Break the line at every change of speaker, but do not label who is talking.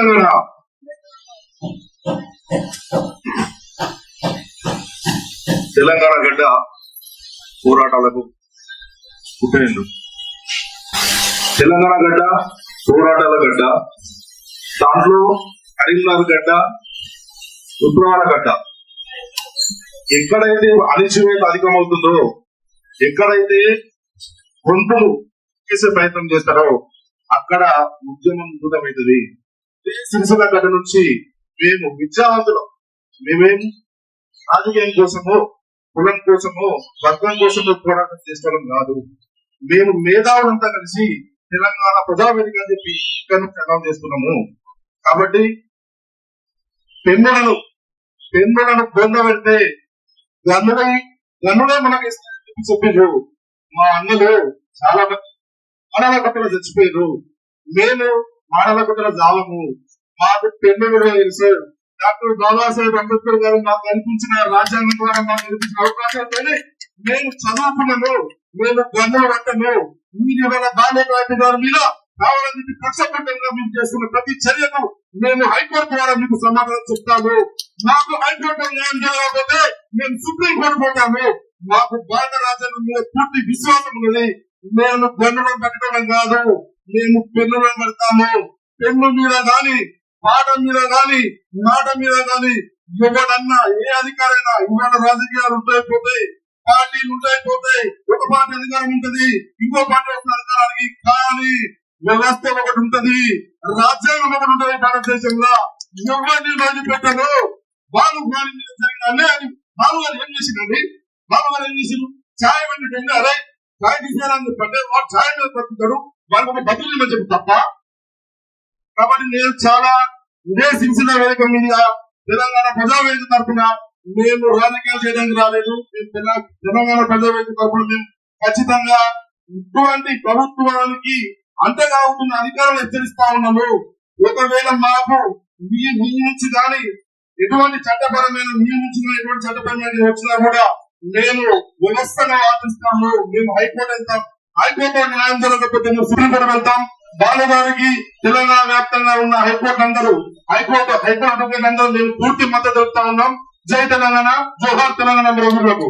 తెలంగాణ తెలంగాణ గడ్డ పోరాటాలకు పుట్టినిండు. తెలంగాణ గడ్డ పోరాటాల గడ్డ దాంట్లో కరీంనగర్ గడ్డ రుద్రవాడ గడ్డ. ఎక్కడైతే అణిచివేత అధికమవుతుందో ఎక్కడైతే గొంతులు చేసే ప్రయత్నం చేస్తారో అక్కడ ఉద్యమం దూతమవుతుంది సిరిసిల్ల గడ్డ నుంచి మేము విద్యావంతులం. మేమేం రాజకీయం కోసమో కులం కోసమో వర్గం కోసము పోరాటం చేసుకోవడం కాదు. మేము మేధావులంతా కలిసి తెలంగాణ ప్రజావేదిక అని చెప్పి ఇక్కడ నుంచి అనౌన్స్ చేస్తున్నాము. కాబట్టి పెన్నులను పెన్నులను బొంద పెడితే గన్నుడై గన్నుడే మనకి ఇస్తారని మా అన్నలు చాలా మంది మానవ కట్టలు చచ్చిపోయారు మేము మానవ జాలము. మాకు పెన్ను తెలుసు డాక్టర్ బాబాసాహెబ్ అంబేద్కర్ గారు మాకు కనిపించిన రాజ్యాంగం ద్వారా మాకు కనిపించిన అవకాశాలతోనే మేము చదువుకున్నాము మేము గన్నులు పట్టము మీరు ఇవాళ బాలయ్య గారి మీద కావాలని పక్షపట్టంగా కక్షపూర్తంగా మేము చేస్తున్న ప్రతి చర్యకు మేము హైకోర్టు ద్వారా మీకు సమాధానం చెప్తాము. మాకు హైకోర్టు న్యాయం జరగకపోతే మేము సుప్రీం కోర్టు పోతాము. మాకు భారత రాజ్యాంగం మీద పూర్తి విశ్వాసం ఉన్నది. మేము గన్నులను పెట్టడం కాదు. మేము పెన్ను పెడతాము పెన్ను మీద గాని పాట మీద గాని నాట మీద గాని ఎవడన్నా ఏ అధికారైనా ఇవాళ రాజకీయాలు ఉంటాయి పోతాయి పార్టీలు ఉంటాయి పోతాయి ఒక పార్టీ అధికారం ఉంటది ఇంకో పార్టీ వస్తున్న అధికారానికి కానీ వ్యవస్థ ఒకటి ఉంటది రాజ్యాంగం ఒకటి ఉంటది భారతదేశంలో. ఎవరిని వదిలిపెట్టరు బాలు గారి మీద జరిగిన అన్యాయాన్ని బాలు గారు ఏం చేసిందండి బాలు గారు ఏం చేసిండు ఛాయ్ అరే సాయం చేసేదాన్ని పడ్డే వాడు ఛాయ్ మీద పడుతుంటాడు వాళ్ళకి ఒక బతులు ఇవ్వమని చెప్పి తప్ప. కాబట్టి నేను చాలా ఉద్దేశించిన వేదిక మీద తెలంగాణ ప్రజావేదిక తరఫున మేము రాజకీయాలు చేయడానికి రాలేదు. మేము తెలంగాణ ప్రజావేదిక తరఫున మేము ఖచ్చితంగా ఇటువంటి ప్రభుత్వానికి అంతగా ఉంటున్న అధికారులు హెచ్చరిస్తా ఉన్నాము. ఒకవేళ మాకు మీ నుంచి కానీ ఎటువంటి చట్టపరమైన మీ నుంచి ఎటువంటి చట్టపరమైన వచ్చినా కూడా మేము వ్యవస్థను ఆశిస్తాము మేము హైకోర్టు వెళ్తాం హైకోర్టు న్యాయం జరగకపోతే మేము సుప్రీంకోర్టు వెళ్తాం. బాలగారికి తెలంగాణ వ్యాప్తంగా ఉన్న హైకోర్టు అందరూ హైకోర్టు హైకోర్టు అందరూ మేము పూర్తి మద్దతు తెలుపుతా ఉన్నాం. జై తెలంగాణ జోహార్ తెలంగాణ ప్రజలకు